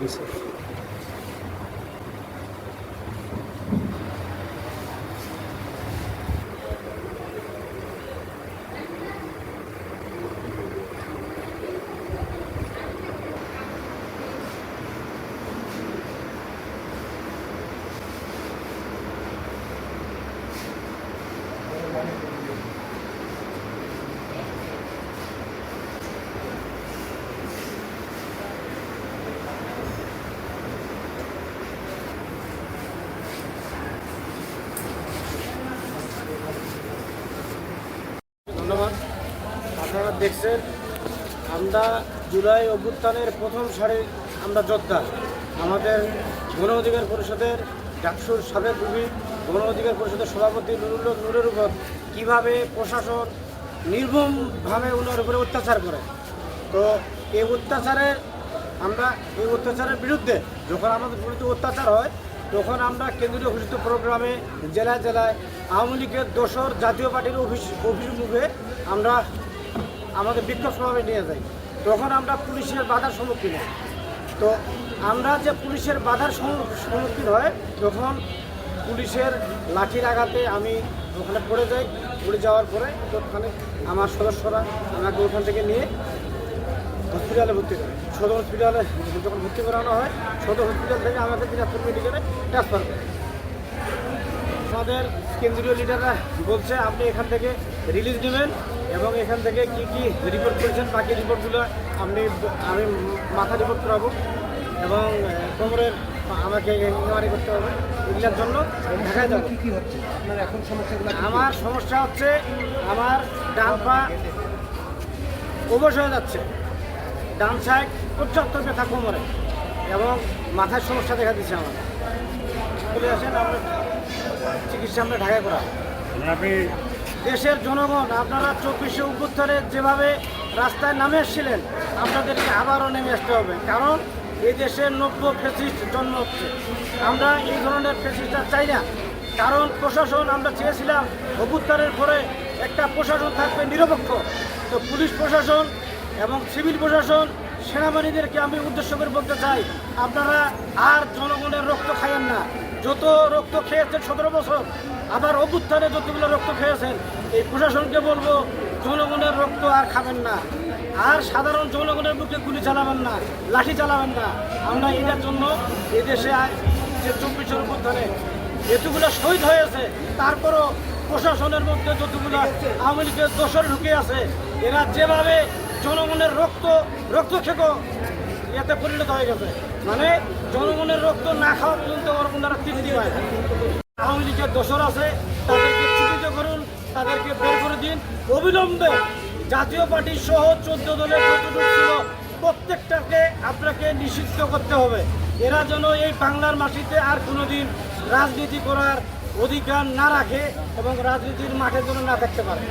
Gracias. আপনারা দেখছেন, আমরা জুলাই অভ্যুত্থানের প্রথম সারি আমরা যোদ্ধা। আমাদের গণ অধিকার পরিষদের ডাকসুর সাবেক রুবি গণ অধিকার পরিষদের সভাপতি নুরুল নূরের উপর কীভাবে প্রশাসন নির্মমভাবে ওনার উপরে অত্যাচার করে। তো এই অত্যাচারের, আমরা এই অত্যাচারের বিরুদ্ধে যখন আমাদের বিরুদ্ধে অত্যাচার হয়, তখন আমরা কেন্দ্রীয় ঘোষিত প্রোগ্রামে জেলায় জেলায় আওয়ামী লীগের দোসর জাতীয় পার্টির অফিস অফিস মুখে আমরা আমাদের বিক্ষোভ সভাবে নিয়ে যাই তখন আমরা পুলিশের বাধার সম্মুখীন হই। তো আমরা যে পুলিশের বাধার সম্মুখীন হয়, তখন পুলিশের লাঠির আঘাতে আমি ওখানে পড়ে যাই। পড়ে যাওয়ার পরে ওখানে আমার সদস্যরা আমাকে ওখান থেকে নিয়ে হসপিটালে ভর্তি করে। সদর হসপিটালে যখন ভর্তি করানো হয়, সদর হসপিটাল থেকে আমাকে দিনাজপুর মেডিকেলে ট্রান্সফার করে। আমাদের কেন্দ্রীয় লিডাররা বলছে, আপনি এখান থেকে রিলিজ নেবেন। এবং এখান থেকে কি কি রিপোর্ট করেছেন বাকি রিপোর্টগুলো আপনি আমি মাথা রিপোর্ট করাবো। এবং কোমরের আমাকে ইনকোয়ারি করতে হবে এগুলোর জন্য। ঢাকায় যাব। কি কি হচ্ছে? আপনার এখন সমস্যাগুলো? আমার সমস্যা হচ্ছে আমার ডান পা অবশ হয়ে যাচ্ছে। ডান সাইড পর্যাপ্ত ব্যথা কোমরে এবং মাথার সমস্যা দেখা দিচ্ছে আমার। চলে আসেন আমরা চিকিৎসা আমরা ঢাকায় করা আপনি দেশের জনগণ আপনারা চব্বিশে উত্তরে যেভাবে রাস্তায় নামে এসেছিলেন, আপনাদেরকে আবারও নেমে আসতে হবে। কারণ এই দেশের নব্য ফেসিস্ট জন্ম হচ্ছে। আমরা এই ধরনের ফেসিস্টটা চাই না। কারণ প্রশাসন, আমরা চেয়েছিলাম অভ্যুত্থানের পরে একটা প্রশাসন থাকবে নিরপেক্ষ। তো পুলিশ প্রশাসন এবং সিভিল প্রশাসন, সেনাবাহিনীদেরকে আমি উদ্দেশ্য করে বলতে চাই, আপনারা আর জনগণের রক্ত খাইয়েন না। যত রক্ত খেয়েছেন সতেরো বছর, আবার অভ্যুত্থানে যতগুলো রক্ত খেয়েছেন, এই প্রশাসনকে বলব, জনগণের রক্ত আর খাবেন না। আর সাধারণ জনগণের বুকে গুলি চালাবেন না, লাঠি চালাবেন না। আমরা এটার জন্য এদেশে যে চব্বিশের অভ্যুত্থানে এতগুলো শহীদ হয়েছে, তারপরও প্রশাসনের মধ্যে যতগুলো আওয়ামী লীগের দোষর ঢুকে আছে, এরা যেভাবে জনগণের রক্ত রক্ত খেকো, এতে পরিণত হয়ে গেছে। মানে জনগণের রক্ত না খাওয়া পর্যন্ত ওর ওনারা তৃপ্তি পায় না। আওয়ামী লীগের দোষর আছে, তাদেরকে চিহ্নিত করুন, তাদেরকে বের করে দিন। অবিলম্বে জাতীয় পার্টি সহ চোদ্দ দলের যতটুকু ছিল, প্রত্যেকটাকে আপনাকে নিষিদ্ধ করতে হবে। এরা যেন এই বাংলার মাটিতে আর কোনোদিন রাজনীতি করার অধিকার না রাখে এবং রাজনীতির মাঠে যেন না থাকতে পারে।